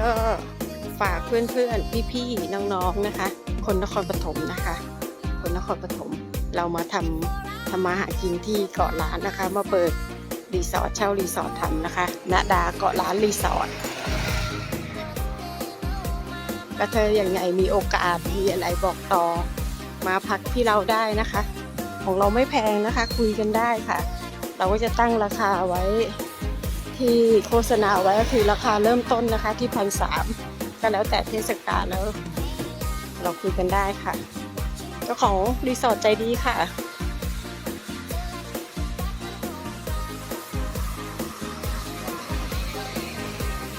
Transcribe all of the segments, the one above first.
ก็ฝากเพื่อนๆ พี่ๆ น้องๆ นะคะ คนนครปฐมนะคะ คนนครปฐมเรามาทำทำมาหากินที่เกาะล้านนะคะ มาเปิดรีสอร์ทเช่ารีสอร์ททำนะคะณดาเกาะล้านรีสอร์ทก็เธออย่างไงมีโอกาสมีอะไรบอกต่อ มาพักที่เราได้นะคะ ของเราไม่แพงนะคะ คุยกันได้ค่ะ เราก็จะตั้งราคาไว้ ที่โฆษณาไว้ก็คือราคาเริ่มต้นนะคะที่พันสามก็แล้วแต่เทศกาลแล้ว เราคุยกันได้ค่ะ เจ้าของรีสอร์ทใจดีค่ะ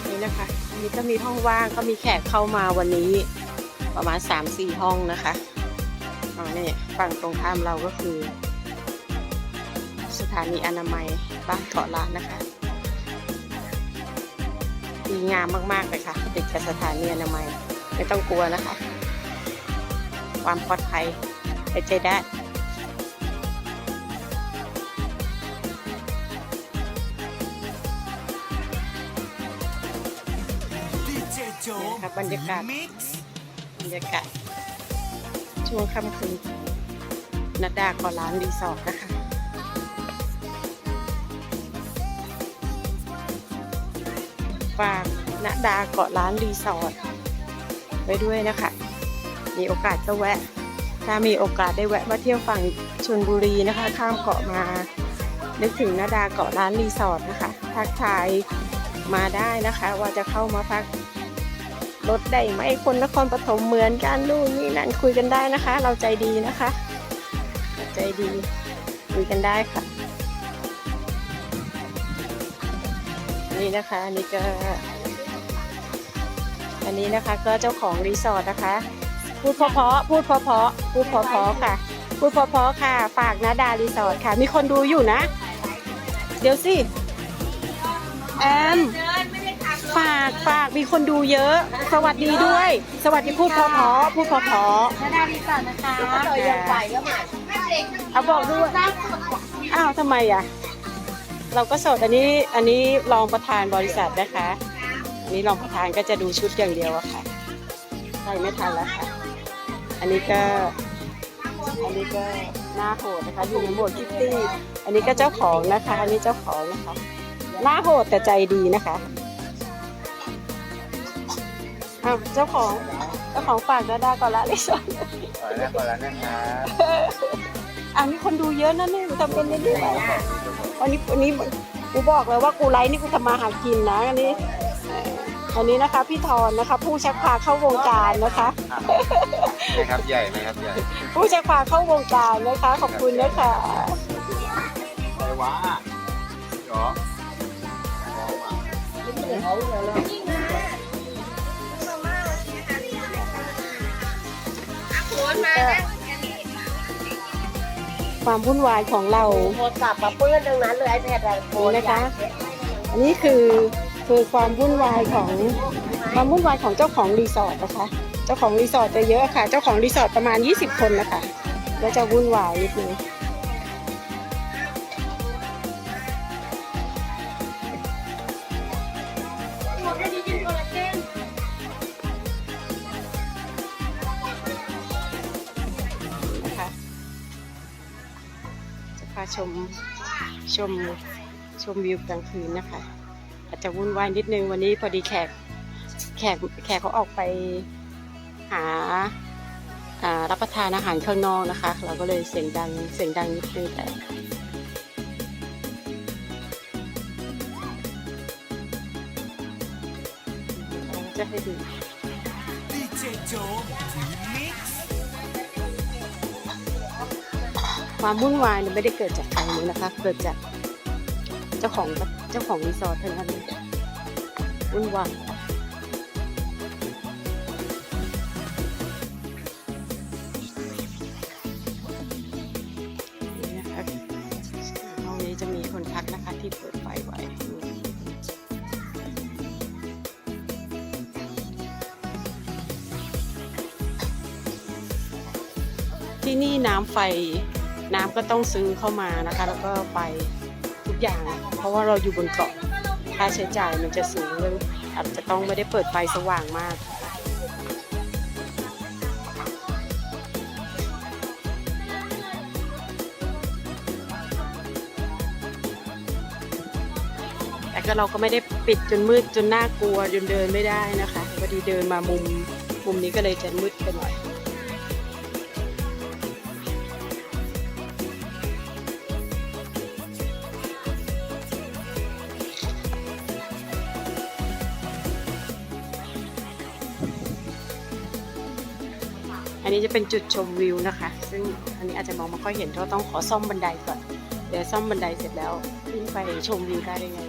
นี่นะคะนนี้ก็มีห้องว่างก็มีแขกเข้ามาวันนี้ ประมาณ 3-4 ห้องนะคะอ๋อนี่ฝั่งตรงข้ามเราก็คือ สถานีอนามัยบ้านเกาะล้านนะคะ ดีงามมากๆเลยค่ะ ติดกับสถานีอนามัย ไม่ต้องกลัวนะคะ ความปลอดภัยไว้ใจได้ดีเจโจนี่นะครับบรรยากาศมิกซ์บรรยากาศช่วงค่ำคืนนัดดาเกาะล้านรีสอร์ทนะคะ ฝากณดาเกาะล้านรีสอร์ทไว้ด้วยนะคะ มีโอกาสก็แวะ ถ้ามีโอกาสได้แวะมาเที่ยวฝั่งชลบุรีนะคะ ข้ามเกาะมานึกถึงนาดาเกาะล้านรีสอร์ทนะคะทักทายมาได้นะคะ ว่าจะเข้ามาพักรถได้ไหมคนนครปฐมเหมือนกันนู่นนี่นั่นคุยกันได้นะคะ เราใจดีนะคะ ใจดีคุยกันได้ค่ะ นี่นะคะอันนี้ก็ อันนี้นะคะก็เจ้าของรีสอร์ทนะคะ พูดเพราะๆพูดเพราะๆพูดเพราะๆค่ะ พูดเพราะๆค่ะ ฝากนะดารีสอร์ทค่ะ มีคนดูอยู่นะ เดี๋ยวสิแอมฝากฝากมีคนดูเยอะ สวัสดีด้วย สวัสดีพูดเพราะๆพูดเพราะนาดารีสอร์ทนะคะๆเอาบอกด้วยอ้าวทำไมอะ เราก็สดอันนี้อันนี้รองประธานบริษัทนะคะอันนี้รองประธานก็จะดูชุดอย่างเดียวอะค่ะใช่ไม่ทันแล้วค่ะ อันนี้ก็อันนี้ก็หน้าโหดนะคะอยู่ในโหมดคิตตี้อันนี้ก็เจ้าของนะคะ อันนี้เจ้าของนะคะหน้าโหดแต่ใจดีนะคะอ้าวเจ้าของเจ้าของฝากดาดาก่อนละลิซอนขอแล้วขอแล้วนะครับอะมีคนดูเยอะนะเนี่ยทำเป็นนี่ไป วันนี้วันนี้กูบอกเลยว่ากูไลฟ์นี่กูทำมาหากินนะอันนี้เอ่ออันนี้นะคะ พี่ทอนนะคะ ผู้ชักพาเข้าวงการนะคะนะครับใหญ่ไหมครับใหญ่ผู้ชักพาเข้าวงการนะคะ ขอบคุณนะคะไอ้ว้าเหรอความวุ่นวายของเรา โทรศัพท์มาเปื้อนตรงนั้นเลยไอแพดไอโฟนี่นนะคะ อันนี้คือคือความวุ่นวายของความวุ่นวายของเจ้าของรีสอร์ทนะคะ เจ้าของรีสอร์ทจะเยอะค่ะ เจ้าของรีสอร์ทประมาณ 20 คนนะคะก็จะวุ่นวายนิดนึง ชมชมชมวิวกลางคืนนะคะ อาจจะวุ่นวายนิดนึงวันนี้พอดีแขกแขกแขกเขาออกไปหาอ่ารับประทานอาหารข้างนอกนะคะ เราก็เลยเสียงดังเสียงดังนิดนึงแต่จะให้ดูดีเจโจ ความวุ่นวายเนี่ยไม่ได้เกิดจากใครเลยนะคะ เกิดจากเจ้าของเจ้าของรีสอร์ทเทั้งนั้นวุ่นวายนี่นะคะห้องนี้จะมีคนพักนะคะที่เปิดไฟไว้ที่นี่น้ำไฟ น้ำก็ต้องซื้อเข้ามานะคะ แล้วก็ไฟทุกอย่าง เพราะว่าเราอยู่บนเกาะค่าใช้จ่ายมันจะสูงเรื่องอาจจะต้องไม่ได้เปิดไฟสว่างมากแต่ก็เราก็ไม่ได้ปิดจนมืดจนน่ากลัวจนเดินไม่ได้นะคะพอดีเดินมามุมมุมนี้ก็เลยจะมืดไปหน่อย อันนี้จะเป็นจุดชมวิวนะคะ ซึ่งอันนี้อาจจะมองไม่ค่อยเห็นเพราะต้องขอซ่อมบันไดก่อน เดี๋ยวซ่อมบันไดเสร็จแล้วขึ้นไปชมวิวได้ยังไง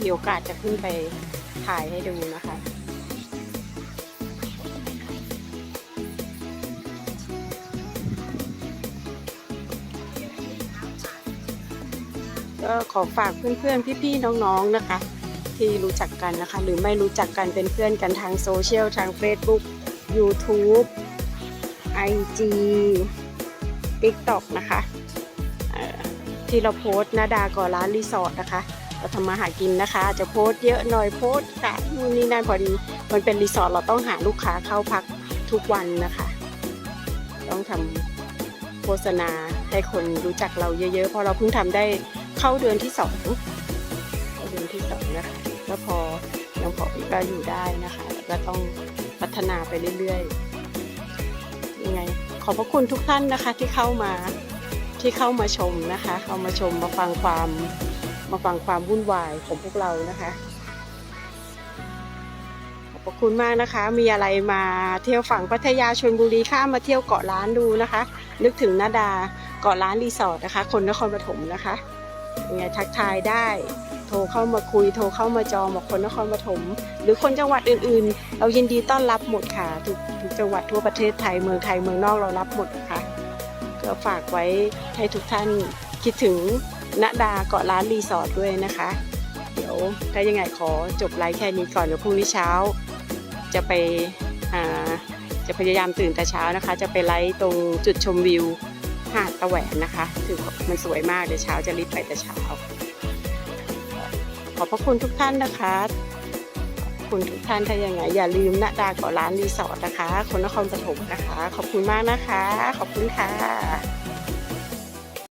มีโอกาสจะขึ้นไปถ่ายให้ดูนะคะก็ขอฝากเพื่อนๆ พี่ๆ น้องๆ นะคะ ที่รู้จักกันนะคะ หรือไม่รู้จักกันเป็นเพื่อนกันทางโซเชียล ทาง Facebook YouTube IG TikTok นะคะที่เราโพสต์นาดาก่อร้านรีสอร์ทนะคะเราทำมาหากินนะคะ จะโพสต์เยอะหน่อยโพสต์ขายนู่นนี่นั่นพอดี มันเป็นรีสอร์ทเราต้องหาลูกค้าเข้าพักทุกวันนะคะ ต้องทำโฆษณาให้คนรู้จักเราเยอะๆเพราะเราเพิ่งทำได้เข้าเดือนที่สองเข้าเดือนที่สองนะคะแล้วพอยังพอก็อยู่ได้นะคะแล้วก็ต้องพัฒนาไปเรื่อยๆ ยังไง ขอบพระคุณทุกท่านนะคะที่เข้ามาที่เข้ามาชมนะคะ เข้ามาชมมาฟังความมาฟังความวุ่นวายของพวกเรานะคะ ขอบพระคุณมากนะคะ มีอะไรมาเที่ยวฝั่งพัทยาชลบุรีข้ามมาเที่ยวเกาะล้านดูนะคะ นึกถึงนาดาเกาะล้านรีสอร์ทนะคะ คนนครปฐมนะคะ ยังไงทักทายได้ โทรเข้ามาคุย โทรเข้ามาจองบอกคนนครปฐมหรือคนจังหวัดอื่นๆ เรายินดีต้อนรับหมดค่ะทุกทุกจังหวัดทั่วประเทศไทยเมืองไทยเมืองนอกเรารับหมดค่ะก็ฝากไว้ให้ทุกท่านคิดถึงณดาเกาะล้านรีสอร์ทด้วยนะคะ เดี๋ยวถ้ายังไงขอจบไลฟ์แค่นี้ก่อนเดี๋ยวพรุ่งนี้เช้า จะไปจะพยายามตื่นแต่เช้านะคะ จะไปไลฟ์ตรงจุดชมวิว หาดตะแหวนนะคะถือมันสวยมากเดี๋ยวเช้าจะรีบไปแต่เช้า ขอบพระคุณทุกท่านนะคะขอบคุณทุกท่านถ้ายังไงอย่าลืมณดาเกาะร้านรีสอร์ทนะคะ คนนครปฐมนะคะ ขอบคุณมากนะคะ ขอบคุณค่ะ